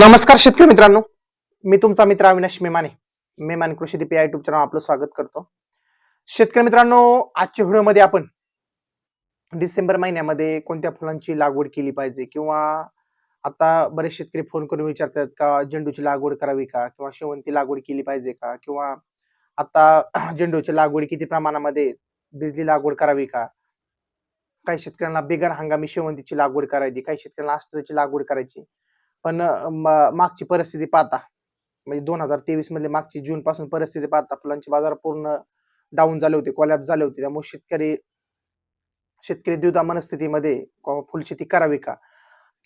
नमस्कार शेतकरी मित्रांनो. मी तुमचा मित्र अविनाश मेमाने. मेमाने कृषी दीप या युट्यूब चॅनल आपलं स्वागत करतो. शेतकरी मित्रांनो आजच्या व्हिडिओमध्ये आपण डिसेंबर महिन्यामध्ये कोणत्या फुलांची लागवड केली पाहिजे किंवा आता बरेच शेतकरी फोन करून विचारतात का झेंडूची लागवड करावी का? किंवा शेवंती लागवड केली पाहिजे का? किंवा आता झेंडूची लागवड किती प्रमाणामध्ये बिजली लागवड करावी का? काही शेतकऱ्यांना बिगर हंगामी शेवंतीची लागवड करायची काही शेतकऱ्यांना अस्टरची लागवड करायची. पण म- मागची परिस्थिती पाहता. म्हणजे दोन हजार तेवीस मधली मागची जून पासून परिस्थिती पाहता फुलांचे बाजार पूर्ण डाऊन झाले होते कॉलॅप झाले होते. त्यामुळे शेतकरी शेतकरी द्विधा मनस्थितीमध्ये फुलशेती करावी का?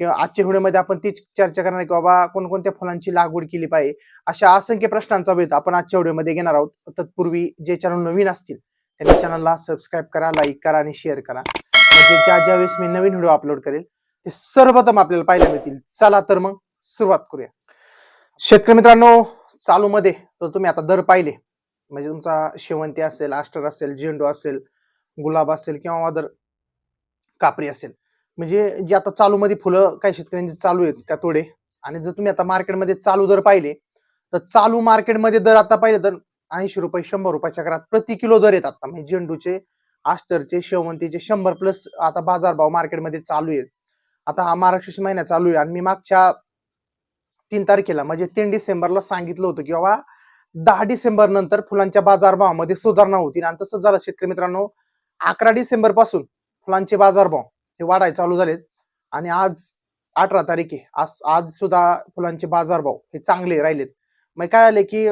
किंवा आजच्या व्हिडिओमध्ये आपण तीच चर्चा करणार की बाबा कोणकोणत्या फुलांची लागवड केली पाहिजे? अशा असंख्य प्रश्नांचा वेध आपण आजच्या व्हिडिओमध्ये घेणार आहोत. तत्पूर्वी जे चॅनल नवीन असतील त्यांनी चॅनलला सबस्क्राईब करा लाईक करा आणि शेअर करा. म्हणजे ज्या ज्या वेळेस मी नवीन व्हिडिओ अपलोड करेल ते सर्वप्रथम आपल्याला पाहायला मिळतील. चला तर मग सुरुवात करूया. शेतकरी मित्रांनो चालू मध्ये तर तुम्ही आता दर पाहिले. म्हणजे तुमचा शेवंती असेल आस्टर असेल झेंडू असेल गुलाब असेल किंवा अदर कापरी असेल. म्हणजे जे आता चालू मध्ये फुलं काही शेतकऱ्यांचे चालू आहेत का तोडे? आणि जर तुम्ही आता मार्केटमध्ये चालू दर पाहिले तर चालू मार्केटमध्ये दर आता पाहिले तर ऐंशी रुपये शंभर रुपयाच्या घरात प्रति किलो दर येतात आता. म्हणजे झेंडूचे आस्टरचे शेवंतीचे शंभर प्लस आता बाजारभाव मार्केटमध्ये चालू आहेत. आता हा महाराष्ट्र महिना चालू आहे आणि मी मागच्या तीन तारखेला म्हणजे तीन डिसेंबरला सांगितलं होतं की बाबा दहा डिसेंबर नंतर फुलांच्या बाजारभावामध्ये सुधारणा होती आणि तसंच झालं शेतकरी मित्रांनो अकरा डिसेंबरपासून फुलांचे बाजारभाव हे वाढायला चालू झालेत. आणि आज अठरा तारीख आहे. आज आज सुद्धा फुलांचे बाजारभाव हे चांगले राहिलेत. मग काय आले की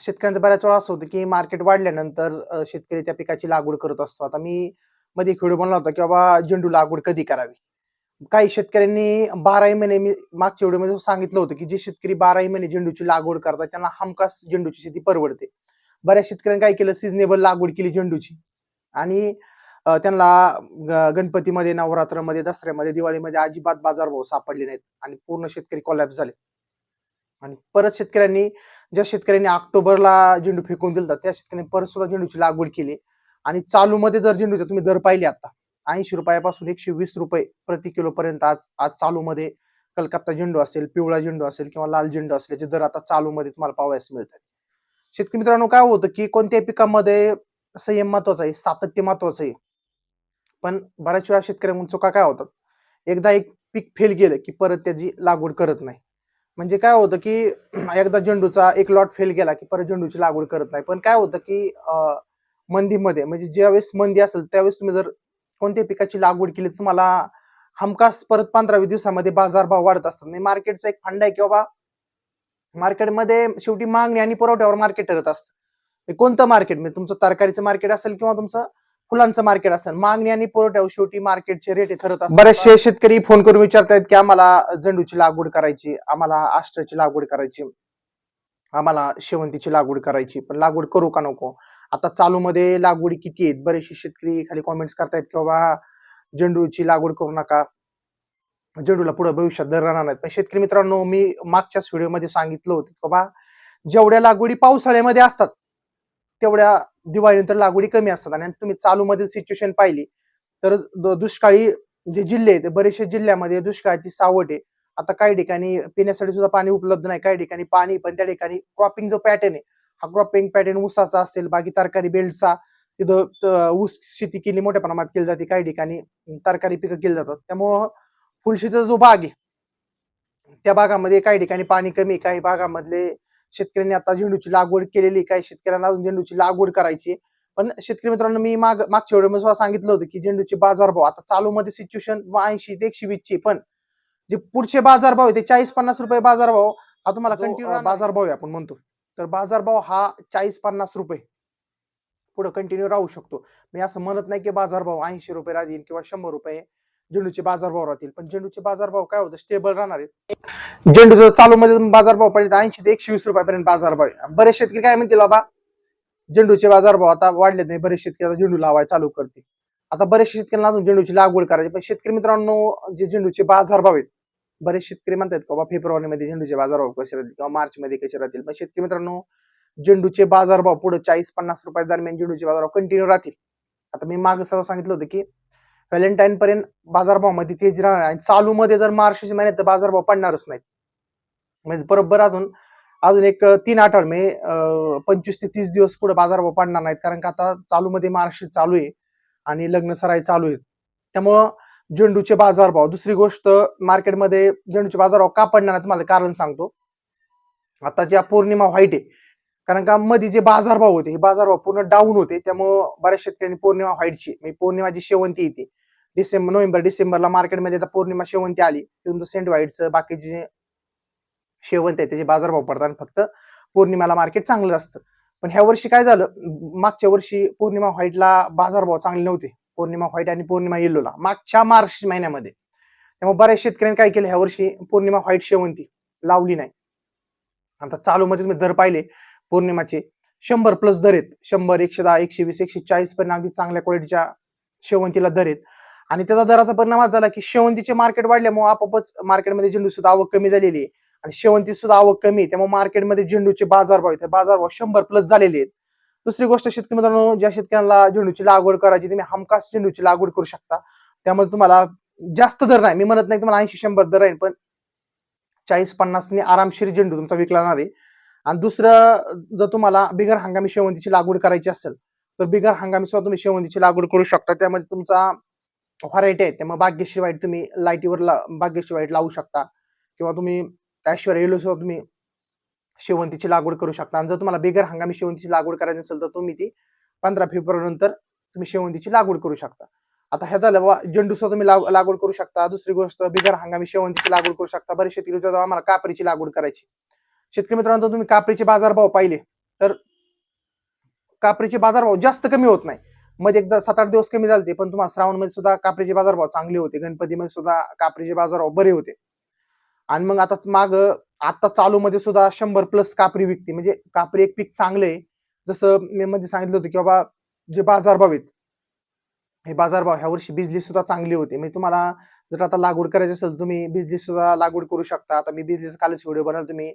शेतकऱ्यांचं बऱ्याच वेळा असं होतं की मार्केट वाढल्यानंतर शेतकरी त्या पिकाची लागवड करत असतो. आता मी मध्ये एक व्हिडिओ होता की बाबा झेंडू लागवड कधी करावी? काही शेतकऱ्यांनी बाराही महिने मी मागच्या व्हिडिओमध्ये सांगितलं होतं की जे शेतकरी बाराही महिने झेंडूची लागवड करतात त्यांना हमखास झेंडूची शेती परवडते. बऱ्याच शेतकऱ्यांनी काय केलं? सिजनेबल लागवड केली झेंडूची. आणि त्यांना गणपतीमध्ये नवरात्रामध्ये दसऱ्यामध्ये दिवाळीमध्ये अजिबात बाजारभाव सापडले नाहीत आणि पूर्ण शेतकरी कोलॅप झाले. आणि परत शेतकऱ्यांनी ज्या शेतकऱ्यांनी ऑक्टोबरला झेंडू फेकून दिलता त्या शेतकऱ्यांनी परत सुद्धा झेंडूची लागवड केली. आणि चालू मध्ये जर झेंडूचा तुम्ही दर पाहिले आता. ऐंशी रुपयापासून एकशे वीस रुपये प्रति किलो पर्यंत आज आज चालू मध्ये कलकत्ता झेंडू असेल पिवळा झेंडू असेल किंवा लाल झेंडू असेल याचे दर आता चालू मध्ये तुम्हाला पावायस मिळतात. शेतकरी मित्रांनो काय होतं की कोणत्याही पिकामध्ये संयम महत्त्वाचा आहे सातत्य महत्वाचं आहे. पण बऱ्याच वेळा शेतकऱ्यांकडून चुका काय होतात? एकदा एक पीक फेल गेलं की परत त्याची लागवड करत नाही. म्हणजे काय होतं की एकदा झेंडूचा एक लॉट फेल गेला की परत झेंडूची लागवड करत नाही. पण काय होतं की मंदीमध्ये म्हणजे ज्यावेळेस मंदी असेल त्यावेळेस तुम्ही जर कोणत्या पिकाची लागवड केली तुम्हाला हमखास परत पंधरावी दिवसामध्ये दिवसामध्ये बाजारभाव वाढत असतात. म्हणजे मार्केटचा एक फंड आहे की बाबा मार्केटमध्ये शेवटी मागणी आणि पुरवठ्यावर मार्केट ठरत असतं. कोणतं मार्केट? म्हणजे तुमचं तरकारीचं मार्केट असेल किंवा तुमचं फुलांचं मार्केट असेल मागणी आणि पुरवठ्यावर शेवटी मार्केटचे रेट ठरत असतात. बरेचसे शेतकरी फोन करून विचारतायत की आम्हाला झेंडूची लागवड करायची आम्हाला आष्ट्राची लागवड करायची आम्हाला शेवंतीची लागवड करायची पण लागवड करू का नको? आता चालू मध्ये लागवडी किती आहेत? बरेचसे शेतकरी खाली कॉमेंट्स करतायत की बाबा झेंडूची लागवड करू नका. झेंडूला पुढे भविष्यात दर राहणार नाहीत. पण शेतकरी मित्रांनो मी मागच्याच व्हिडिओमध्ये सांगितलं होतं की बाबा जेवढ्या लागवडी पावसाळ्यामध्ये असतात तेवढ्या दिवाळीनंतर लागवडी कमी असतात. आणि तुम्ही चालू मध्ये सिच्युएशन पाहिली तर दुष्काळी जे जिल्हे आहेत बरेचसे जिल्ह्यामध्ये दुष्काळाची सावट आहे. आता काही ठिकाणी पिण्यासाठी सुद्धा पाणी उपलब्ध नाही काही ठिकाणी पाणी पण त्या ठिकाणी क्रॉपिंग जो पॅटर्न आहे हा क्रॉपिंग पॅटर्न ऊसाचा असेल बाकी तरकारी बेल्टचा तिथं ऊस शेती केली मोठ्या प्रमाणात केली जाते काही ठिकाणी तरकारी पिकं केली जातात. त्यामुळं फुलशेतीचा जो भाग आहे त्या भागामध्ये काही ठिकाणी पाणी कमी काही भागामधले शेतकऱ्यांनी आता झेंडूची लागवड केलेली काही शेतकऱ्यांना अजून झेंडूची लागवड करायची. पण शेतकरी मित्रांनो मी माग मागच्या व्हिडिओ सुद्धा सांगितलं होतं की झेंडूचे बाजारभाव आता चालू मध्ये सिच्युएशन ऐंशी ते एकशे वीस ची पण जे पुढचे बाजारभाव आहे ते चाळीस पन्नास रुपये बाजारभाव हा तुम्हाला कंटिन्यू बाजारभाव आहे आपण म्हणतो. तर बाजारभाव हा चाळीस पन्नास रुपये. पुढे कंटिन्यू राहू शकतो. मी असं म्हणत नाही की बाजारभाव ऐंशी रुपये राहतील किंवा शंभर रुपये. झेंडूचे बाजारभाव राहतील. पण झेंडूचे बाजारभाव काय होतं? स्टेबल राहणार आहेत. झेंडूचं चालू मध्ये बाजारभाव पाहिजे ऐंशी ते एकशे वीस रुपयापर्यंत बाजारभाव आहे. बरेच शेतकरी काय म्हणतील बाबा झेंडूचे बाजारभाव आता वाढले नाही. बरेच शेतकरी आता झेंडू लावाय चालू करतील. आता बरेच शेतकऱ्यांना अजून झेंडूची लागवड करायची पण शेतकरी मित्रांनो जे झेंडूचे बाजारभाव आहेत बरेच शेतकरी म्हणतात की बाबा फेब्रुवारीमध्ये झेंडूचे बाजारभाव कसे राहतील किंवा मार्चमध्ये कसे राहतील? पण शेतकरी मित्रांनो झेंडूचे बाजारभाव पुढे चाळीस पन्नास रुपया दरम्यान झेंडूचे बाजारभाव कंटिन्यू राहतील. आता मी मागे सर्व सांगितलं होतं की व्हॅलेंटाईन पर्यंत बाजारभावामध्ये तेज राहणार आणि चालू मध्ये जर मार्चच्या महिन्यात तर बाजारभाव पडणारच नाहीत. म्हणजे बरोबर अजून अजून एक तीन आठवड म्हणजे पंचवीस ते तीस दिवस पुढे बाजारभाव पडणार नाहीत. कारण का आता चालू मध्ये महाराष्ट्र चालू आहे आणि लग्न सराई चालू आहे. त्यामुळं झेंडूचे बाजारभाव. दुसरी गोष्ट मार्केटमध्ये झेंडूचे बाजारभाव का पडणार नाही तुम्हाला कारण सांगतो. आता ज्या पौर्णिमा व्हाईट आहे कारण का मध्ये जे बाजारभाव होते हे बाजारभाव पूर्ण डाऊन होते. त्यामुळं बऱ्याच शेतकऱ्यांनी पौर्णिमा व्हाईटची म्हणजे पौर्णिमा जी शेवंती येते डिसेंबर नोव्हेंबर डिसेंबरला मार्केटमध्ये आता पौर्णिमा शेवंती आली. तुमचं सेंट व्हाईटचं बाकीचे जे शेवंत आहे त्याचे बाजारभाव पडतात आणि फक्त पौर्णिमाला मार्केट चांगलं असतं. पण ह्या वर्षी काय झालं? मागच्या वर्षी पौर्णिमा व्हाईटला बाजारभाव चांगले नव्हते. पौर्णिमा व्हाईट आणि पौर्णिमा येल्लोला मागच्या मार्च महिन्यामध्ये. त्यामुळे बऱ्याच शेतकऱ्यांनी काय केलं ह्या वर्षी पौर्णिमा व्हाईट शेवंती लावली नाही. आता चालू मध्ये तुम्ही दर पाहिले पौर्णिमाचे शंभर प्लस दर आहेत. शंभर एकशे दहा एकशे वीस एकशे चाळीस पर्यंत अगदी चांगल्या क्वालिटीच्या शेवंतीला दर आहेत. आणि त्याचा दराचा परिणाम आज झाला की शेवंतीचे मार्केट वाढल्यामुळे आपोआपच मार्केटमध्ये झेंडू सुद्धा आवक कमी झालेली आहे. आणि शेवंती सुद्धा आवक कमी आहे. त्यामुळे मार्केटमध्ये झेंडूचे बाजारभाव आहेत. बाजार बाजारभाव शंभर प्लस झालेले आहेत. दुसरी गोष्ट शेतकरी मित्रांनो ज्या शेतकऱ्यांना झेंडूची लागवड करायची तुम्ही हमखास झेंडूची लागवड करू शकता. त्यामध्ये तुम्हाला जास्त दर नाही. मी म्हणत नाही तुम्हाला ऐंशी शंभर दर आहे पण चाळीस पन्नास आरामशीर झेंडू तुमचा विकलाणार आहे. आणि दुसरं जर तुम्हाला बिगर हंगामी शेवंतीची लागवड करायची असेल तर बिगर हंगामी सुद्धा तुम्ही शेवंतीची लागवड करू शकता. त्यामध्ये तुमचा व्हरायटी आहे त्यामुळे भाग्यश्री वाईट तुम्ही लाईटीवर ला भाग्यश्री वाईट लावू शकता. किंवा तुम्ही ऐश्वर्या येलो सुद्धा तुम्ही शेवंतीची लागवड करू शकता. आणि जर तुम्हाला बेगर हंगामी शेवंतीची लागवड करायची असेल तर तुम्ही ती पंधरा फेब्रुवारी नंतर तुम्ही शेवंतीची लागवड करू शकता. आता ह्या झालं बा, झेंडू तुम्ही लागवड करू शकता. दुसरी गोष्ट बिगर हंगामी शेवंतीची लागवड करू शकता. बरेच शेतकरी आम्हाला कापरीची लागवड करायची. शेतकरी मित्रांनो तुम्ही कापरीचे बाजारभाव पाहिले तर कापरीचे बाजारभाव जास्त कमी होत नाही. मध्ये एकदा सात आठ दिवस कमी झाले पण तुम्हाला श्रावणमध्ये सुद्धा कापरीचे बाजारभाव चांगले होते. गणपतीमध्ये सुद्धा कापरीचे बाजारभाव बरे होते. आणि मग आता माग आता चालू मध्ये सुद्धा शंभर प्लस कापरी विकते. म्हणजे कापरी एक पीक चांगलं आहे. जसं मी मध्ये सांगितलं होतं की बाबा जे बाजारभाव आहेत हे बाजारभाव ह्या वर्षी बिजली सुद्धा चांगली होती. म्हणजे तुम्हाला जर आता लागवड करायची असेल तुम्ही बिजली सुद्धा लागवड करू शकता. आता मी बिजलीचा कालच व्हिडिओ बनवला. तुम्ही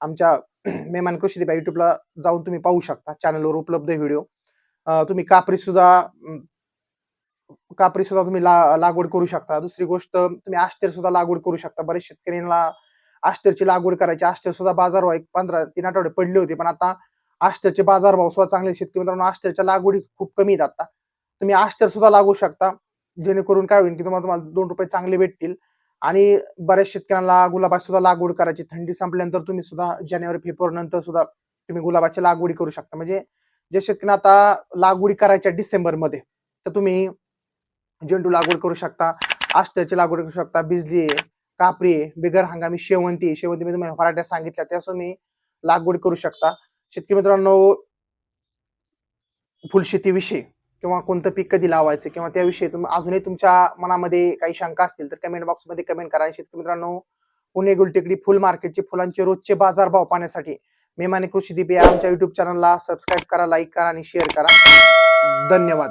आमच्या मेहमान कृषी दिपा युट्यूबला जाऊन तुम्ही पाहू शकता. चॅनलवर उपलब्ध व्हिडिओ तुम्ही कापरी सुद्धा कापरी सुद्धा तुम्ही ला, लागवड करू शकता. दुसरी गोष्ट तुम्ही आष्टेर सुद्धा लागवड करू शकता. बरेच शेतकऱ्यांना आष्टेरची लागवड करायची. आष्टेर सुद्धा बाजारभाव एक पंधरा तीन आठवडे पडले होते. पण आता आष्टरचे बाजारभाव सुद्धा चांगले शेतकरी मित्रांनो आष्टेरच्या लागवडी खूप कमी आहेत आता. तुम्ही आष्टर सुद्धा लागू शकता. जेणेकरून काय होईल की तुम्हाला तुम्हाला दोन रुपये चांगले भेटतील. आणि बऱ्याच शेतकऱ्यांना गुलाबाची सुद्धा लागवड करायची. थंडी संपल्यानंतर तुम्ही सुद्धा जानेवारी फेब्रुवारी नंतर सुद्धा तुम्ही गुलाबाची लागवडी करू शकता. म्हणजे जे शेतकऱ्यांना आता लागवडी करायच्या डिसेंबरमध्ये तर तुम्ही झेंडू लागवड करू शकता आष्ट्याची लागवड करू शकता बिजली आहे कापरी आहे बिगर हंगामी शेवंती शेवंती म्हणजे मी तुम्हाला मराठ्यात सांगितल्या त्या तुम्ही लागवड करू शकता. शेतकरी मित्रांनो फुलशेतीविषयी किंवा कोणतं पीक कधी लावायचं किंवा त्याविषयी तुम्ही अजूनही तुमच्या मनामध्ये काही शंका असतील तर कमेंट बॉक्समध्ये कमेंट करा. आणि शेतकरी मित्रांनो पुणे गुलटेकडी फुल मार्केटचे फुलांचे रोजचे बाजार भाव पाहण्यासाठी मेमाने कृषी दीप या आमच्या युट्यूब चॅनलला सबस्क्राईब करा लाईक करा आणि शेअर करा. धन्यवाद.